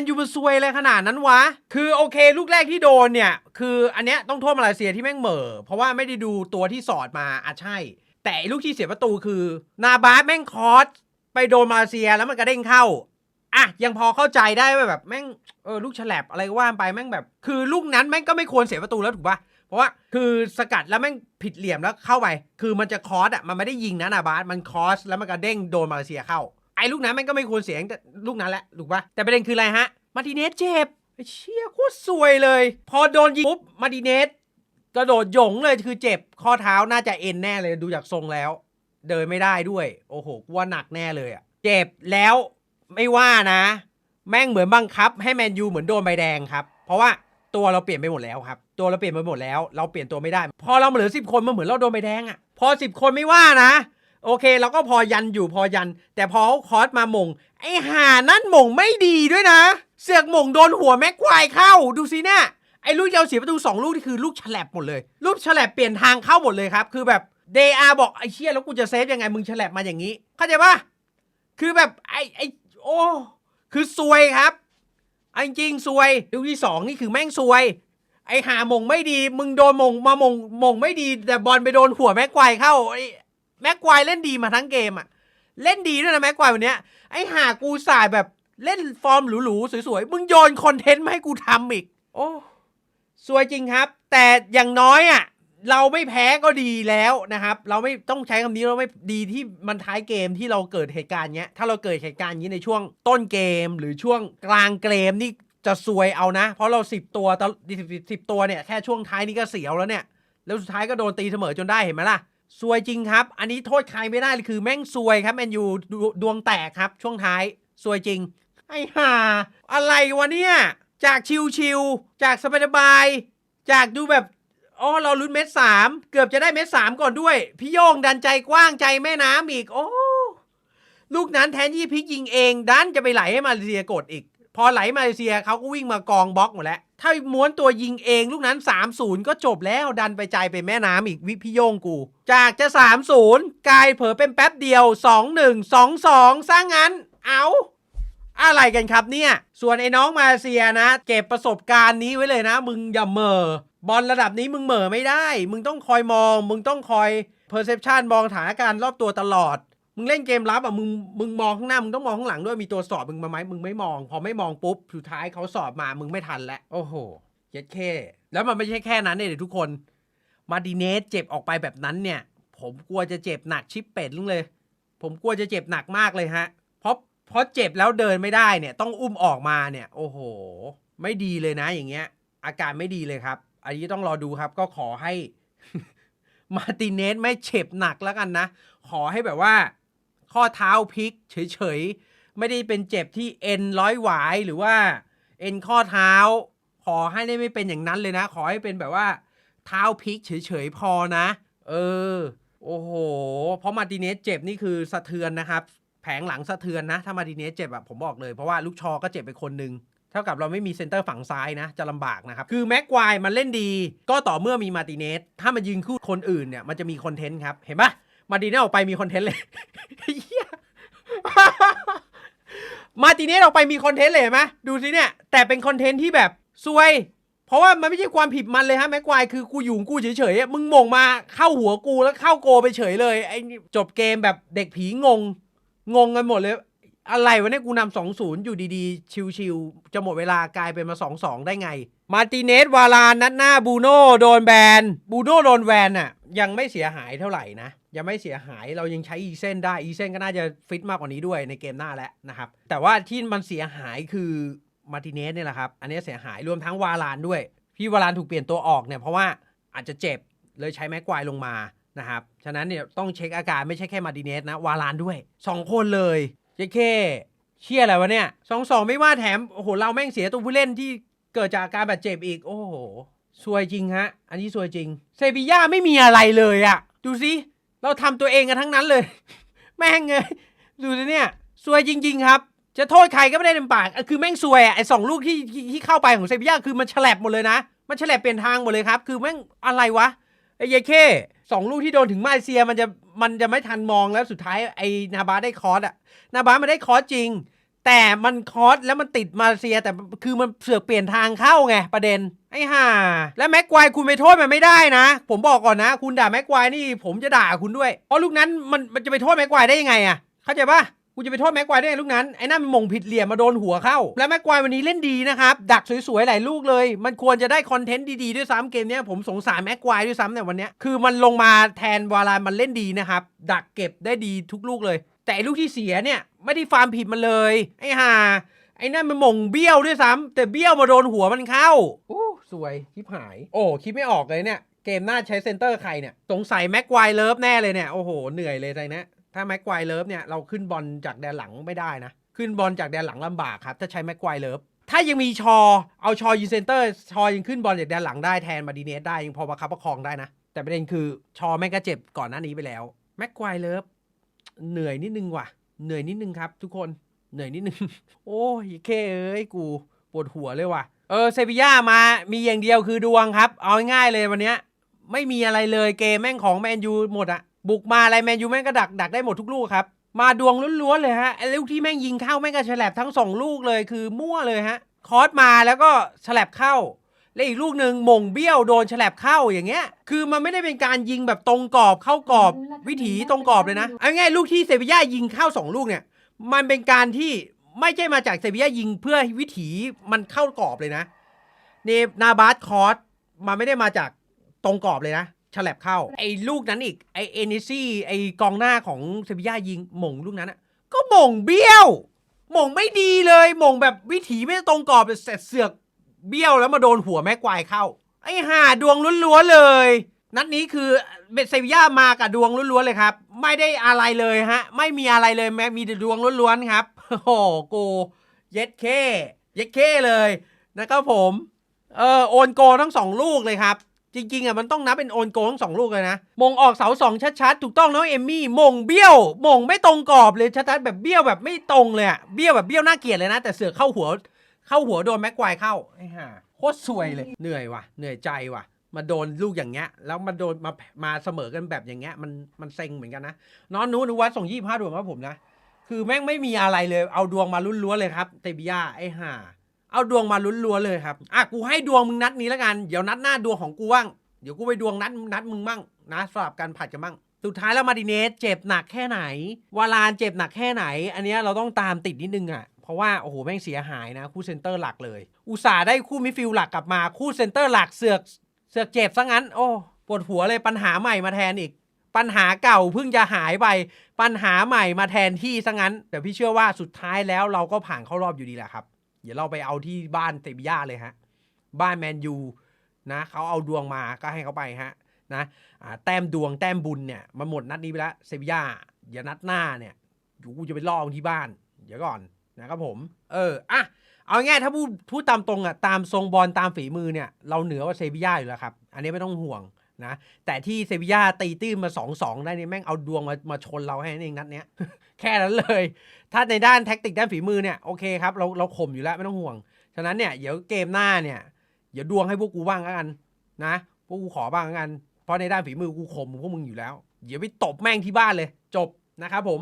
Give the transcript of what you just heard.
นยูมันซวยอะไรขนาดนั้นวะ คือโอเค ลูกแรกที่โดนเนี่ย คืออันเนี้ยต้องโทษมาเลเซียที่แม่งเหม่อ เพราะว่าไม่ได้ดูตัวที่สอดมาอะใช่ แต่ลูกที่เสียประตูคือ นาบาสแม่งคอสไปโดนมาเลเซียแล้วมันกระเด้งเข้าอะยังพอเข้าใจได้ว่าแบบแม่งเออลูกฉลับอะไรก็ว่าไปแม่งแบบ คือลูกนั้นแม่งก็ไม่ควรเสียประตูแล้วถูกปะเพราะว่าคือสกัดแล้วแม่งผิดเหลี่ยมแล้วเข้าไป คือมันจะคอสอะมันไม่ได้ยิงนะนาบาสมันคอสแล้วมันกระเด้งโดนมาเลเซียเข้า อ้ลูกนั้นม่งก็ไม่ควรเสียงแต่ลูกนั้นแหละถูกปะแต่ประเด็นคืออะไรฮะ มาร์ติเนสเจ็บไอ้เชี่ยโคตรซวยเลย พอโดนยิงปุ๊บมาร์ติเนสกระโดดหยงเลยคือเจ็บข้อเท้าน่าจะเอ็นแน่เลยดูจากทรงแล้ว เดินไม่ได้ด้วย โอ้โหกว่าหนักแน่เลยอะเจ็บแล้วไม่ว่านะ แม่งเหมือนบังคับ ให้แมนยูเหมือนโดนใบแดงครับ เพราะว่าตัวเราเปลี่ยนไปหมดแล้วครับ ตัวเราเปลี่ยนไปหมดแล้ว เราเปลี่ยนตัวไม่ได้ พอเราเหลือสิบคนมันเหมือนเราโดนใบแดงอะพอสิบคนไม่ว่านะ โอเคเราก็พอยันอยู่พอยัน แต่พอเขาคอสมาหมงไอ้ห่านั่นหมงไม่ดีด้วยนะ เสือกหมงโดนหัวแม็กควายเข้าดูสิเนี่ยไอ้ลูกเยาเสียประตูสองลูกนี่คือลูกฉลับหมดเลย ลูกฉลับเปลี่ยนทางเข้าหมดเลยครับ คือแบบเดอาบอกไอ้เชี่ยแล้วกูจะเซฟยังไงมึงฉลับมาอย่างนี้ เข้าใจปะคือแบบไอ้ไอ้โอ้คือซวยครับไอ้จริงซวยลูกที่สองนี่คือแม่งซวย ไอ้หามงไม่ดี มึงโดนมงมามงมงไม่ดี แต่บอลไปโดนหัวแม็กควายเข้าไอ้ แม็กควายเล่นดีมาทั้งเกมอะเล่นดีด้วยนะแม็กควายวันเนี้ยไอ้หากูสายแบบเล่นฟอร์มหรูๆสวยๆมึงโยนคอนเทนต์มาให้กูทำอีก โอ้สวยจริงครับ แต่อย่างน้อยอะเราไม่แพ้ก็ดีแล้วนะครับ เราไม่ต้องใช้คำนี้เราไม่ดีที่มันท้ายเกมที่เราเกิดเหตุการณ์เนี้ย ถ้าเราเกิดเหตุการณ์นี้ในช่วงต้นเกมหรือช่วงกลางเกมนี่จะซวยเอานะ เพราะเราสิบตัวตสิบสิบตัวเนี่ยแค่ช่วงท้ายนี่ก็เสียวแล้วเนี่ย แล้วสุดท้ายก็โดนตีเสมอจนได้เห็นไหมล่ะ ซวยจริงครับ อันนี้โทษใครไม่ได้เลยคือแม่งซวยครับแมนยูดวดวงแตกครับช่วงท้ายซวยจริง ไอ้ห่าอะไรวะเนี่ยจากชิวๆจากสบายๆจากดูแบบอ๋อเราลุ้นเม็ดสามเกือบจะได้เม็ดสามก่อนด้วย พี่โยงดันใจกว้างใจแม่น้ำอีก โอ้ลูกนั้นแทนที่พิกยิงเอง ดันจะไปไหลให้มาเลเซียกดอีก พอไหลมาเลเซียเขาก็วิ่งมากองบล็อกหมดแล้ว ถ้าม้วนตัวยิงเองลูกนั้น 3-0 ก็จบแล้วดันไปใจไปแม่น้ำอีกวิพี่โยงกู จากจะ 3-0 กลายเผลอเป็นแป๊บเดียว 2-1 2-2สร้างงั้น เอาอะไรกันครับเนี่ย ส่วนไอ้น้องมาเลเซียนะ เก็บประสบการณ์นี้ไว้เลยนะ มึงอย่าเหม่อบอลระดับนี้มึงเหม่อไม่ได้ มึงต้องคอยมอง มึงต้องคอย perception มองสถานการณ์รอบตัวตลอด มึงเล่นเกมรับอะมึงมึงมองข้างหน้ามึงต้องมองข้างหลังด้วยมีตัวสอบมึงมาไหมมึงไม่มอง พอไม่มองปุ๊บสุดท้ายเขาสอบมามึงไม่ทันแล้วโอ้โหเย็ดแค่แล้วมันไม่ใช่แค่นั้นเนี่ยเดี๋ยวทุกคน มาดิเนสเจ็บออกไปแบบนั้นเนี่ย ผมกลัวจะเจ็บหนักชิปเป็ดลุงเลย ผมกลัวจะเจ็บหนักมากเลยฮะเพราะเพราะเจ็บแล้วเดินไม่ได้เนี่ย ต้องอุ้มออกมาเนี่ย โอ้โห ไม่ดีเลยนะอย่างเงี้ย อาการไม่ดีเลยครับ อันนี้ต้องรอดูครับ ก็ขอให้มาร์ติเนสไม่เจ็บหนักแล้วกันนะ ขอให้แบบว่า ข้อเท้าพลิกเฉยๆ ไม่ได้เป็นเจ็บที่เอ็นร้อยหวายหรือว่าเอ็นข้อเท้า ขอให้ได้ไม่เป็นอย่างนั้นเลยนะ ขอให้เป็นแบบว่า เท้าพลิกเฉยๆ พอนะ เออ โอ้โห เพราะมาติเนสเจ็บนี่คือสะเทือนนะครับ แผงหลังสะเทือนนะ ถ้ามาติเนสเจ็บอะผมบอกเลยเพราะว่าลูกชอก็เจ็บไปคนหนึ่งเท่ากับเราไม่มีเซนเตอร์ฝั่งซ้ายนะ จะลำบากนะครับ คือแม็กควายมันเล่นดี ก็ต่อเมื่อมีมาติเนสถ้ามันยืนคู่คนอื่นเนี่ยมันจะมีคอนเทนต์ครับ เห็นปะ มาร์ติเนสออกไปมีคอนเทนต์เลยเหี้ยมาติเนสออกไปมีคอนเทนต์เลยไหมดูสิเนี่ย แต่เป็นคอนเทนต์ที่แบบซวย เพราะว่ามันไม่ใช่ความผิดมันเลยฮะแม็กควายคือกูอยู่กูเฉยๆอะมึงมงมาเข้าหัวกูแล้วเข้าโกไปเฉยเลยไอ้นี่จบเกมแบบเด็กผีงง งงกันหมดเลย อะไรวะเนี่ยกูนำสองศูนย์อยู่ดีๆ ชิวๆจะหมดเวลากลายเป็นมาสองสองได้ไง มาติเนสวาลานนัดหน้าบูโน่โดนแบนบูโน่โดนแวนน่ะยังไม่เสียหายเท่าไหร่นะ ยังไม่เสียหายเรายังใช้อีเซนได้อีเซนก็น่าจะฟิตมากกว่านี้ด้วยในเกมหน้าแล้วนะครับ แต่ว่าที่มันเสียหายคือมาร์ติเนสเนี่ยแหละครับ อันนี้เสียหายรวมทั้งวาลานด้วย พี่วาลานถูกเปลี่ยนตัวออกเนี่ยเพราะว่าอาจจะเจ็บเลยใช้แม็กควายลงมานะครับ ฉะนั้นเนี่ยต้องเช็คอาการไม่ใช่แค่มาร์ติเนสนะ วาลานด้วยสองคนเลยเจ๊เคเชี่ยอะไรวะเนี่ยสองสองไม่ว่าแถมโอ้โหเราแม่งเสียตัวผู้เล่นที่เกิดจากอาการบาดเจ็บอีกโอ้โหซวยจริงฮะ อันนี้ซวยจริง เซบีย่าไม่มีอะไรเลยอะดูสิ เราทำตัวเองกันทั้งนั้นเลย แม่งเลยดูสิเนี่ยซวยจริง ๆ ครับ จะโทษใครก็ไม่ได้เต็มปากคือแม่งซวยอะไอ้สองลูกที่ที่เข้าไปของเซบียาคือมันฉลับหมดเลยนะ มันฉลับเปลี่ยนทางหมดเลยครับ คือแม่งอะไรวะไอ้เยเคสองลูกที่โดนถึงมาเลเซียมันจะมันจะไม่ทันมองแล้วสุดท้ายไอ้นาบาได้คอร์สอะนาบามันได้คอร์สจริง แต่มันคอสแล้วมันติดมาเลเซีย แต่คือมันเสือกเปลี่ยนทางเข้าไงประเด็นไอ้ห่าและแม็กควายคุณไปโทษมันไม่ได้นะ ผมบอกก่อนนะ คุณด่าแม็กควายนี่ผมจะด่าคุณด้วยเพราะลูกนั้นมันมันจะไปโทษแม็กควายได้ยังไงอะเข้าใจปะ คุณจะไปโทษแม็กควายได้ไงลูกนั้น ไอ้นั่นมันมงผิดเหลี่ยมมาโดนหัวเข้า และแม็กควายวันนี้เล่นดีนะครับ ดักสวยๆ หลายลูกเลย มันควรจะได้คอนเทนต์ดีๆ ด้วยซ้ำเกมนี้ผมสงสารแม็กควายด้วยซ้ำเนี่ยวันนี้คือมันลงมาแทนวาลานมันเล่นดีนะครับ ดักเก็บได้ดีทุกลูกเลย แต่ลูกที่เสียเนี่ยไม่ได้ฟาร์มผิดมันเลย ไอ้ห่าไอ้นั่นมันม่งเบี้ยวด้วยซ้ำแต่เบี้ยวมาโดนหัวมันเข้าโอ้สวยคิดหาย โอ้คิดไม่ออกเลยเนี่ยเกมหน้าใช้เซนเตอร์ใครเนี่ยสงสัยแม็กควายเลิฟแน่เลยเนี่ยโอ้โหเหนื่อยเลยใจนะ ถ้าแม็กควายเลิฟเนี่ยเราขึ้นบอลจากแดนหลังไม่ได้นะ ขึ้นบอลจากแดนหลังลำบากครับ ถ้าใช้แม็กควายเลิฟถ้ายังมีชอ เอาชอยืนเซนเตอร์ ชอยังขึ้นบอลจากแดนหลังได้แทนมาดีเนสได้ยังพอประคับประคองได้นะ แต่ประเด็นคือชอแม่งก็เจ็บก่อนหน้านี้ไปแล้วแม็กควายเลิฟเหนื่อยนิดนึงว่ะ เหนื่อยนิดนึงครับ ทุกคนเหนื่อยนิดนึง โอ้ยเคเอ้ยกูปวดหัวเลยว่ะเออเซบีย่ามามีอย่างเดียวคือดวงครับ เอาง่ายเลยวันเนี้ยไม่มีอะไรเลยเกมแม่งของแมนยูหมดอะ บุกมาอะไรแมนยูแม่งก็ดักดักได้หมดทุกลูกครับ มาดวงล้วนๆเลยฮะไอ้ลูกที่แม่งยิงเข้าแม่งก็ฉลับทั้งสองลูกเลยคือมั่วเลยฮะ คอสมาแล้วก็ฉลับเข้า และอีกลูกหนึ่งมงเบี้ยวโดนฉลับเข้าอย่างเงี้ย คือมันไม่ได้เป็นการยิงแบบตรงกรอบเข้ากรอบวิถีตรงกรอบเลยนะเอาง่ายลูกที่เซบีย่ายิงเข้าสองลูกเนี่ย มันเป็นการที่ไม่ใช่มาจากเซบีย่ายิงเพื่อวิถีมันเข้ากรอบเลยนะเนนาบาสคอสมันไม่ได้มาจากตรงกรอบเลยนะ ฉลับเข้า ไอ้ลูกนั้นอีก ไอ้เอเนซี่ ไอ้กองหน้าของเซบีย่ายิงหม่งลูกนั้นอะก็หม่งเบี้ยวหม่งไม่ดีเลยหม่งแบบวิถีไม่ตรงกรอบแต่เสือกเบี้ยวแล้วมาโดนหัวแม็กวายเข้า ไอ้ห่าดวงล้วนๆเลย นัดนี้คือเบเซบีย่ามากับดวงล้วนๆเลยครับ ไม่ได้อะไรเลยฮะ ไม่มีอะไรเลยแม้มีแต่ดวงล้วนๆครับโอ้โหโกเย็ดเคเย็ดเคเลยนะครับผมเออโอนโกทั้งสองลูกเลยครับ จริงๆอะมันต้องนับเป็นโอนโกทั้งสองลูกเลยนะ มงออกเสาสองชัดๆ ถูกต้องน้องเอมมี่ มงเบี้ยว มงไม่ตรงกรอบเลยชัดๆแบบเบี้ยวแบบไม่ตรงเลยอะเบี้ยวแบบเบี้ยวน่าเกลียดเลยนะ แต่เสือกเข้าหัว เข้าหัวโดนแม็กควายเข้าไอ้ห่าโคตรซวยเลย เหนื่อยว่ะ เหนื่อยใจว่ะ มาโดนลูกอย่างเงี้ย แล้วมาโดนมา มาเสมอกันแบบอย่างเงี้ย มัน มันเซ็งเหมือนกันนะ น้องนู้นวัดส่งยี่ห้าดวงครับผมนะ คือแม่งไม่มีอะไรเลย เอาดวงมาลุ้นๆเลยครับ เตบิยาไอ้ห่า เอาดวงมาลุ้นๆเลยครับ อะกูให้ดวงมึงนัดนี้แล้วกัน เดี๋ยวนัดหน้าดวงของกูบ้าง เดี๋ยวกูไปดวงนัดนัดมึงบ้างนะสลับกันผัดกันบ้างสุดท้ายแล้วมาดิเนสเจ็บหนักแค่ไหน วาลานเจ็บหนักแค่ไหน อันนี้เราต้องตามติดนิดนึงอะ เพราะว่าโอ้โหแม่งเสียหายนะ คู่เซนเตอร์หลักเลย อุตส่าห์ได้คู่มิฟิลหลักกลับมาคู่เซนเตอร์หลักเสือกเสือกเจ็บซะงั้น โอ้ปวดหัวเลยปัญหาใหม่มาแทนอีกปัญหาเก่าเพิ่งจะหายไป ปัญหาใหม่มาแทนที่ซะงั้น แต่พี่เชื่อว่าสุดท้ายแล้วเราก็ผ่านเข้ารอบอยู่ดีแหละครับ เดี๋ยวเราไปเอาที่บ้านเตบิยาเลยฮะ บ้านแมนยูนะเขาเอาดวงมาก็ให้เขาไปฮะนะแต้มดวงแต้มบุญเนี่ยมันหมดนัดนี้ไปแล้วเซบีย่าเดี๋ยวนัดหน้าเนี่ยเดี๋ยวกูจะไปล่อมึงที่บ้าน เดี๋ยวก่อนนะครับผม เอออะเอาง่ายถ้าพูดพูดตามตรงอะตามทรงบอลตามฝีมือเนี่ยเราเหนือกว่าเซบีย่าอยู่แล้วครับ อันนี้ไม่ต้องห่วง นะแต่ที่เซบียาตีตื้นมา2อสองได้นี่แม่งเอาดวงมามาชนเราให้นั่นเองนัดเนี้ย แค่นั้นเลย ถ้าในด้านแท็กติกด้านฝีมือเนี่ยโอเคครับเราเราข่มอยู่แล้วไม่ต้องห่วง ฉะนั้นเนี่ยเดี๋ยวเกมหน้าเนี่ยเดี๋ยวดวงให้พวกกูบ้างกันนะพวกกูขอบ้างกัน เพราะในด้านฝีมือกูข่มพวกมึงอยู่แล้ว เดี๋ยวไปตบแม่งที่บ้านเลย จบนะครับผม